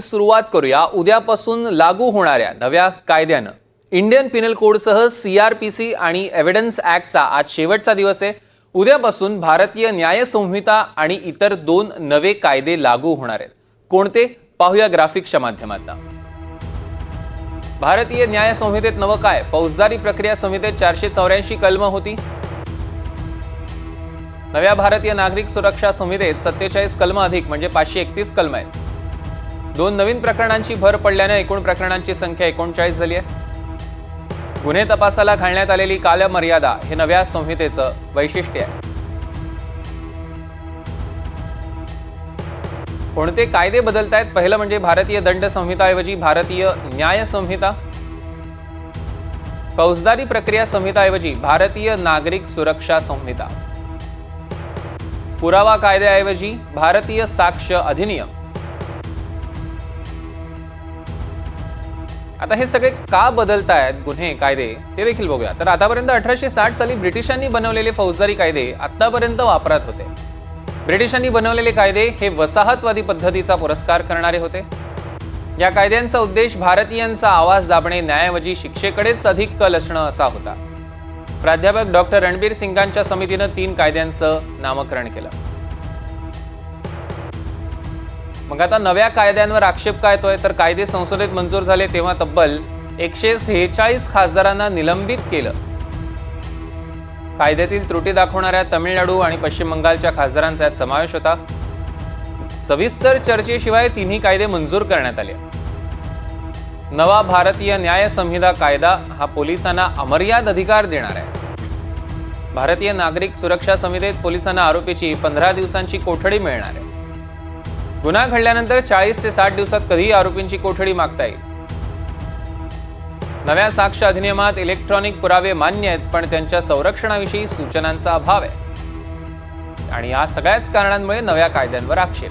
सुरुवात करूया. उद्यापासून लागू होणाऱ्या नव्या कायद्यानं. इंडियन पिनल कोडसह सी आणि एव्हिडन्स ऍक्टचा आज शेवटचा दिवस आहे. उद्यापासून भारतीय न्याय संहिता आणि इतर दोन नवे कायदे लागू होणार आहेत. कोणते? पाहूया ग्राफिक्सच्या माध्यमातून. भारतीय न्याय संहितेत नवं काय? फौजदारी प्रक्रिया संहितेत चारशे चौऱ्याऐंशी कलम होती. नव्या भारतीय नागरिक सुरक्षा संहितेत सत्तेचाळीस कलम अधिक म्हणजे पाचशे एकतीस कलम आहेत. दोन नवीन प्रकरणांची भर पडल्याने एकूण प्रकरणांची संख्या एकोणचाळीस झाली आहे. गुन्हे तपासाला घालण्यात आलेली कालमर्यादा हे नव्या संहितेचं वैशिष्ट्य आहे. कोणते कायदे बदलत आहेत पहिलं म्हणजे भारतीय दंड संहिताऐवजी भारतीय न्याय संहिता. फौजदारी प्रक्रिया संहिताऐवजी भारतीय नागरिक सुरक्षा संहिता. पुरावा कायद्याऐवजी भारतीय साक्ष अधिनियम. आता हे सगळे का बदलत आहेत गुन्हे कायदे ते देखील बघूया. तर आतापर्यंत अठराशे साठ साली ब्रिटिशांनी बनवलेले फौजदारी कायदे आतापर्यंत वापरात होते. ब्रिटिशांनी बनवलेले कायदे हे वसाहतवादी पद्धतीचा पुरस्कार करणारे होते. या कायद्यांचा उद्देश भारतीयांचा आवाज दाबणे न्यायाऐवजी शिक्षेकडेच अधिक कल असणं असा होता. प्राध्यापक डॉक्टर रणबीर सिंगांच्या समितीनं तीन कायद्यांचं नामकरण केलं. मग आता नव्या कायद्यांवर आक्षेप काय येतोय? तर कायदे संसदेत मंजूर झाले तेव्हा तब्बल एकशे सेहेचाळीस खासदारांना निलंबित केलं. कायद्यातील त्रुटी दाखवणाऱ्या तमिळनाडू आणि पश्चिम बंगालच्या खासदारांचा यात समावेश होता. सविस्तर चर्चेशिवाय तिन्ही कायदे मंजूर करण्यात आले. नवा भारतीय न्याय संहिता कायदा हा पोलिसांना अमर्याद अधिकार देणार आहे. भारतीय नागरिक सुरक्षा संहितेत पोलिसांना आरोपीची पंधरा दिवसांची कोठडी मिळणार आहे. गुन्हा घडल्यानंतर चाळीस ते साठ दिवसात कधीही आरोपींची कोठडी मागता येईल. नव्या साक्ष अधिनियमात इलेक्ट्रॉनिक पुरावे मान्य आहेत पण त्यांच्या संरक्षणाविषयी सूचनांचा अभाव आहे. आणि या सगळ्याच कारणांमुळे नव्या कायद्यांवर आक्षेप.